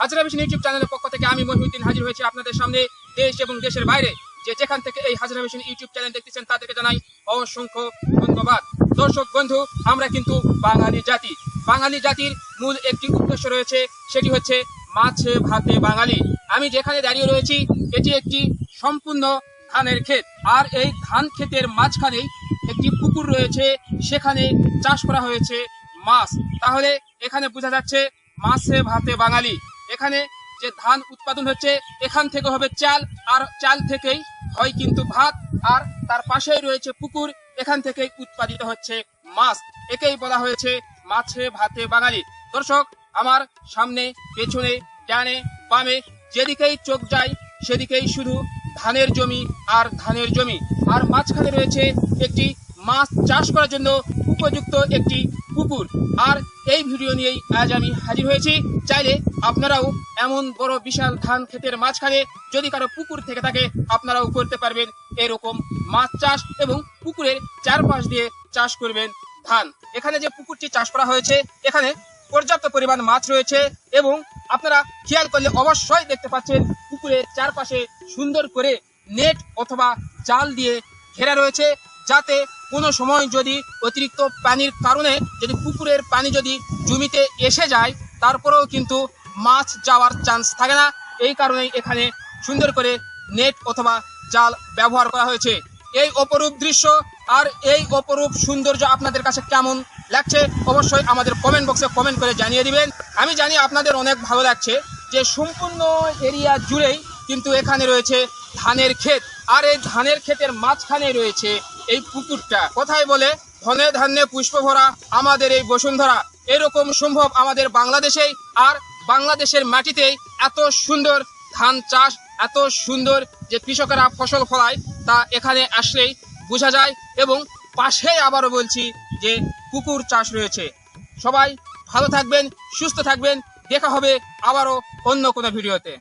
Hazra vision YouTube চ্যানেলের পক্ষ থেকে আমি মহিউদ্দিন হাজির হয়েছি আপনাদের সামনে দেশ এবং দেশের বাইরে। যে যেখান থেকে এই হাজরা ভিশন ইউটিউব চ্যানেল দেখতেছেন, তাদেরকে জানাই অসংখ্য ধন্যবাদ। দর্শক, বন্ধু, আমরা কিন্তু বাঙালি জাতি। বাঙালি জাতির মূল একটি উদ্দেশ্য রয়েছে, সেটি হচ্ছে মাছে ভাতে বাঙালি। আমি যেখানে দাঁড়িয়ে রয়েছি, এটি একটি সম্পূর্ণ ধানের ক্ষেত। আর এই ধান ক্ষেতের মাঝখানেই একটি পুকুর রয়েছে, সেখানে চাষ করা হয়েছে মাছ। তাহলে এখানে বোঝা যাচ্ছে মাছে ভাতে বাঙালি। এখানে যে ধান উৎপাদন হচ্ছে, এখান থেকে হবে চাল, আর চাল থেকেই হয় কিন্তু ভাত, আর তার পাশেই রয়েছে পুকুর, এখান থেকেই উৎপাদিত হচ্ছে মাছ। একেই বলা হয়েছে মাছে ভাতে বাঙালি। দর্শক, আমার সামনে, পেছনে, ডানে, বামে, যেদিকেই চোখ যায়, সেদিকেই শুধু ধানের জমি আর ধানের জমি। আর মাঝখানে রয়েছে একটি মাছ চাষ করার জন্য উপযুক্ত একটি পুকুর। আর এই ভিডিও নিয়েই আজ আমি হাজির হয়েছি। চাইলে আপনারাও এমন বড় বিশাল ধান ক্ষেতের মাঝখানে যদি কারও পুকুর থেকে থাকে, আপনারাও করতে পারবেন এরকম মাছ চাষ এবং পুকুরের চারপাশ দিয়ে চাষ করবেন ধান। এখানে যে পুকুরটি চাষ করা হয়েছে, এখানে পর্যাপ্ত পরিমাণ মাছ রয়েছে এবং আপনারা খেয়াল করলে অবশ্যই দেখতে পাচ্ছেন পুকুরের চারপাশে সুন্দর করে নেট অথবা জাল দিয়ে ঘেরা রয়েছে, যাতে কোনো সময় যদি অতিরিক্ত পানির কারণে যদি পুকুরের পানি যদি জমিতে এসে যায়, তারপরেও কিন্তু মাছ যাওয়ার চান্স থাকে না। এই কারণেই এখানে সুন্দর করে নেট অথবা জাল ব্যবহার করা হয়েছে। এই অপরূপ দৃশ্য আর এই অপরূপ সৌন্দর্য আপনাদের কাছে কেমন লাগছে অবশ্যই আমাদের কমেন্ট বক্সে কমেন্ট করে জানিয়ে দিবেন। আমি জানি আপনাদের অনেক ভালো লাগছে যে সম্পূর্ণ এরিয়া জুড়েই কিন্তু এখানে রয়েছে ধানের ক্ষেত। আর এই ধানের ক্ষেতের মাঝখানে রয়েছে এই পুকুরটা কোথায় বলে? ধনে ধান্যে পুষ্প ভরা আমাদের এই বসুন্ধরা। এরকম সম্ভব আমাদের বাংলাদেশেই? আর বাংলাদেশের মাটিতেই এত সুন্দর ধান চাষ, এত সুন্দর যে কৃষকেরা ফসল ফলায়, তা এখানে আসলেই বোঝা যায়। এবং পাশেই আবারও বলছি যে কুকুর চাষ রয়েছে। সবাই ভালো থাকবেন, সুস্থ থাকবেন। দেখা হবে আবারও অন্য কোনো ভিডিওতে।